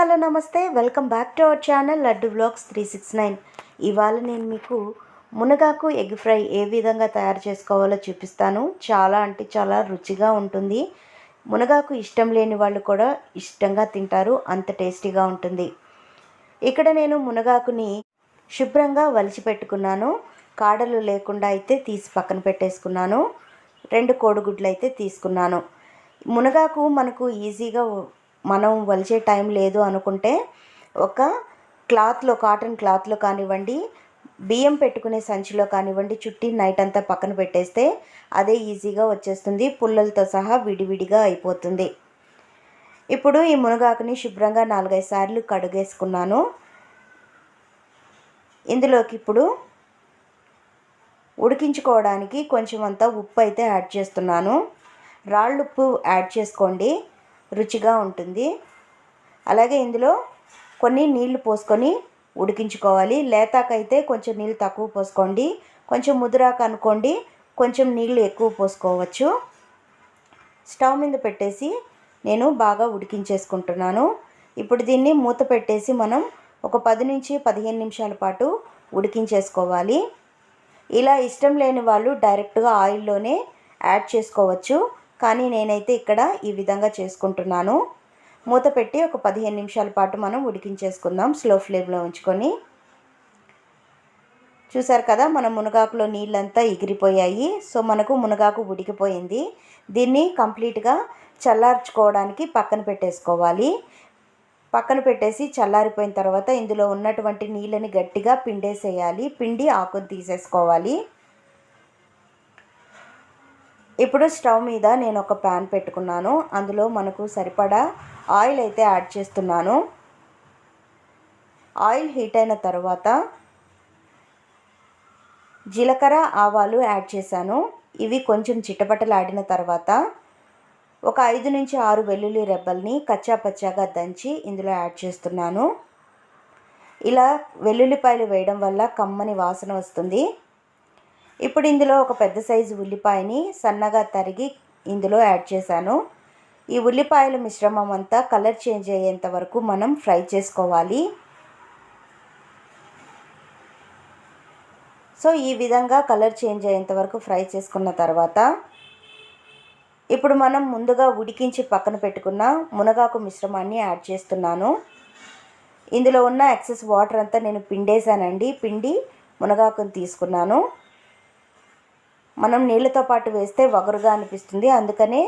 Hello నమస్తే. Welcome back to our channel laddu blogs three six nine. ఇవాళ నేను మీకు మునగాకు ఎగ్ ఫ్రై ఏ విధంగా తయారు చేసుకోవాలో చూపిస్తాను. చాలా అంటే చాలా రుచిగా ఉంటుంది. మునగాకు ఇష్టం లేని వాళ్ళు కూడా ఇష్టంగా తింటారు. అంత టేస్టీగా ఉంటుంది. ఇక్కడ నేను మునగాకుని శుభ్రంగా వలిచి పెట్టుకున్నాను. కాడలు లేకుండా అయితే తీసి పక్కన పెట్టేసుకున్నాను. రెండు కోడిగుడ్లు అయితే తీసుకున్నాను. మునగాకు మనకు ఈజీగా మనం వలిచే టైం లేదు అనుకుంటే ఒక క్లాత్లో కాటన్ క్లాత్లో కానివ్వండి బియ్యం పెట్టుకునే సంచిలో కానివ్వండి చుట్టి నైట్ అంతా పక్కన పెట్టేస్తే అదే ఈజీగా వచ్చేస్తుంది. పుల్లలతో సహా విడివిడిగా అయిపోతుంది. ఇప్పుడు ఈ మునగాకుని శుభ్రంగా నాలుగైదు సార్లు కడుగేసుకున్నాను. ఇందులోకి ఇప్పుడు ఉడికించుకోవడానికి కొంచెం అంతా ఉప్పు అయితే యాడ్ చేస్తున్నాను. రాళ్ళుప్పు యాడ్ చేసుకోండి. రుచిగా ఉంటుంది. అలాగే ఇందులో కొన్ని నీళ్ళు పోసుకొని ఉడికించుకోవాలి. లేతాకైతే కొంచెం నీళ్ళు తక్కువ పోసుకోండి. కొంచెం ముదురాక అనుకోండి కొంచెం నీళ్ళు ఎక్కువ పోసుకోవచ్చు. స్టవ్ మీద పెట్టేసి నేను బాగా ఉడికించేసుకుంటున్నాను. ఇప్పుడు దీన్ని మూత పెట్టేసి మనం ఒక పది నుంచి పదిహేను నిమిషాల పాటు ఉడికించేసుకోవాలి. ఇలా ఇష్టం లేని వాళ్ళు డైరెక్ట్గా ఆయిల్లోనే యాడ్ చేసుకోవచ్చు. కానీ నేనైతే ఇక్కడ ఈ విధంగా చేసుకుంటున్నాను. మూత పెట్టి ఒక పదిహేను నిమిషాల పాటు మనం ఉడికించేసుకుందాం స్లో ఫ్లేమ్లో ఉంచుకొని. చూసారు కదా మన మునగాకులో నీళ్ళంతా ఎగిరిపోయాయి. సో మనకు మునగాకు ఉడికిపోయింది. దీన్ని కంప్లీట్గా చల్లార్చుకోవడానికి పక్కన పెట్టేసుకోవాలి. పక్కన పెట్టేసి చల్లారిపోయిన తర్వాత ఇందులో ఉన్నటువంటి నీళ్ళని గట్టిగా పిండేసేయాలి. పిండి ఆకుని తీసేసుకోవాలి. ఇప్పుడు స్టవ్ మీద నేను ఒక ప్యాన్ పెట్టుకున్నాను. అందులో మనకు సరిపడా ఆయిల్ అయితే యాడ్ చేస్తున్నాను. ఆయిల్ హీట్ అయిన తర్వాత జీలకర్ర ఆవాలు యాడ్ చేశాను. ఇవి కొంచెం చిటపటలాడిన తర్వాత ఒక ఐదు నుంచి ఆరు వెల్లుల్లి రెబ్బల్ని కచ్చా పచ్చాగా దంచి ఇందులో యాడ్ చేస్తున్నాను. ఇలా వెల్లుల్లిపాయలు వేయడం వల్ల కమ్మని వాసన వస్తుంది. ఇప్పుడు ఇందులో ఒక పెద్ద సైజు ఉల్లిపాయని సన్నగా తరిగి ఇందులో యాడ్ చేశాను. ఈ ఉల్లిపాయల మిశ్రమం అంతా కలర్ చేంజ్ అయ్యేంత వరకు మనం ఫ్రై చేసుకోవాలి. సో ఈ విధంగా కలర్ చేంజ్ అయ్యేంత వరకు ఫ్రై చేసుకున్న తర్వాత ఇప్పుడు మనం ముందుగా ఉడికించి పక్కన పెట్టుకున్న మునగాకు మిశ్రమాన్ని యాడ్ చేస్తున్నాను. ఇందులో ఉన్న ఎక్సెస్ వాటర్ అంతా నేను పిండేశానండి. పిండి మునగాకుని తీసుకున్నాను. మనం నీళ్ళతో పాటు వేస్తే వగరుగా అనిపిస్తుంది. అందుకనే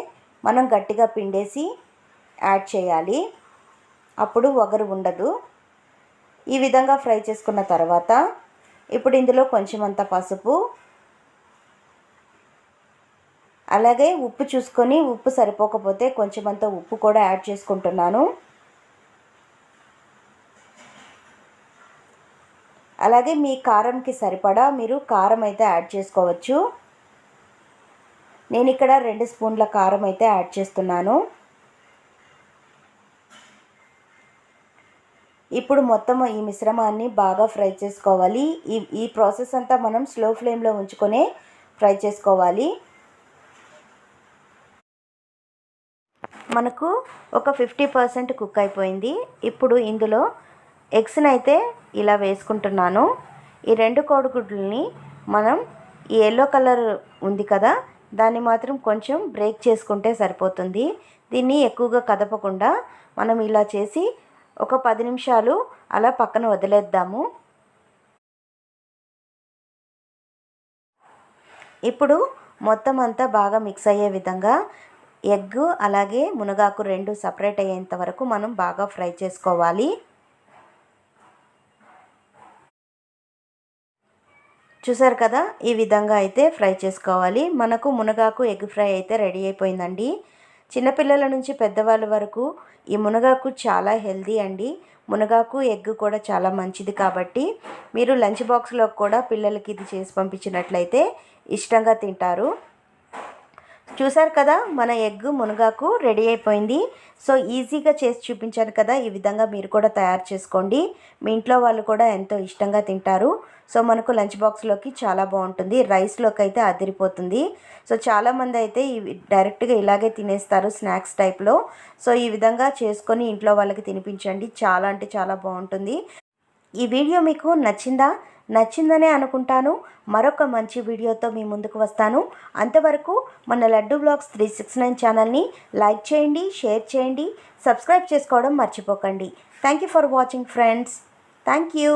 మనం గట్టిగా పిండేసి యాడ్ చేయాలి. అప్పుడు వగరు ఉండదు. ఈ విధంగా ఫ్రై చేసుకున్న తర్వాత ఇప్పుడు ఇందులో కొంచెం అంత పసుపు అలాగే ఉప్పు చూసుకొని ఉప్పు సరిపోకపోతే కొంచెం అంత ఉప్పు కూడా యాడ్ చేసుకుంటున్నాను. అలాగే మీ కారంకి సరిపడా మీరు కారం అయితే యాడ్ చేసుకోవచ్చు. నేను ఇక్కడ రెండు స్పూన్ల కారం అయితే యాడ్ చేస్తున్నాను. ఇప్పుడు మొత్తం ఈ మిశ్రమాన్ని బాగా ఫ్రై చేసుకోవాలి. ఈ ఈ ప్రాసెస్ అంతా మనం స్లో ఫ్లేమ్లో ఉంచుకొని ఫ్రై చేసుకోవాలి. మనకు ఒక ఫిఫ్టీ పర్సెంట్ కుక్ అయిపోయింది. ఇప్పుడు ఇందులో ఎగ్స్ని అయితే ఇలా వేసుకుంటున్నాను. ఈ రెండు కోడిగుడ్లని మనం ఈ ఎల్లో కలర్ ఉంది కదా దాన్ని మాత్రం కొంచెం బ్రేక్ చేసుకుంటే సరిపోతుంది. దీన్ని ఎక్కువగా కదపకుండా మనం ఇలా చేసి ఒక పది నిమిషాలు అలా పక్కన వదిలేద్దాము. ఇప్పుడు మొత్తం అంతా బాగా మిక్స్ అయ్యే విధంగా ఎగ్ అలాగే మునగాకు రెండు సపరేట్ అయ్యేంత వరకు మనం బాగా ఫ్రై చేసుకోవాలి. చూసారు కదా? ఈ విధంగా అయితే ఫ్రై చేసుకోవాలి. మనకు మునగాకు ఎగ్ ఫ్రై అయితే రెడీ అయిపోయిందండి. చిన్నపిల్లల నుంచి పెద్దవాళ్ళ వరకు ఈ మునగాకు చాలా హెల్దీ అండి. మునగాకు ఎగ్ కూడా చాలా మంచిది కాబట్టి మీరు లంచ్ బాక్స్లో కూడా పిల్లలకి ఇది చేసి పంపించినట్లయితే ఇష్టంగా తింటారు. చూసారు కదా మన ఎగ్ మునగాకు రెడీ అయిపోయింది. సో ఈజీగా చేసి చూపించాను కదా ఈ విధంగా మీరు కూడా తయారు చేసుకోండి. మీ ఇంట్లో వాళ్ళు కూడా ఎంతో ఇష్టంగా తింటారు. సో మనకు లంచ్ బాక్స్లోకి చాలా బాగుంటుంది. రైస్లోకి అయితే అదిరిపోతుంది. సో చాలామంది అయితే ఇవి డైరెక్ట్గా ఇలాగే తినేస్తారు స్నాక్స్ టైప్లో. సో ఈ విధంగా చేసుకొని ఇంట్లో వాళ్ళకి తినిపించండి. చాలా అంటే చాలా బాగుంటుంది. ఈ వీడియో మీకు నచ్చిందా? నచ్చిందనే అనుకుంటాను. మరొక మంచి వీడియోతో మీ ముందుకు వస్తాను. అంతవరకు మన laddu blogs three six nine ఛానల్ని లైక్ చేయండి షేర్ చేయండి సబ్స్క్రైబ్ చేసుకోవడం మర్చిపోకండి. Thank you for watching friends. Thank you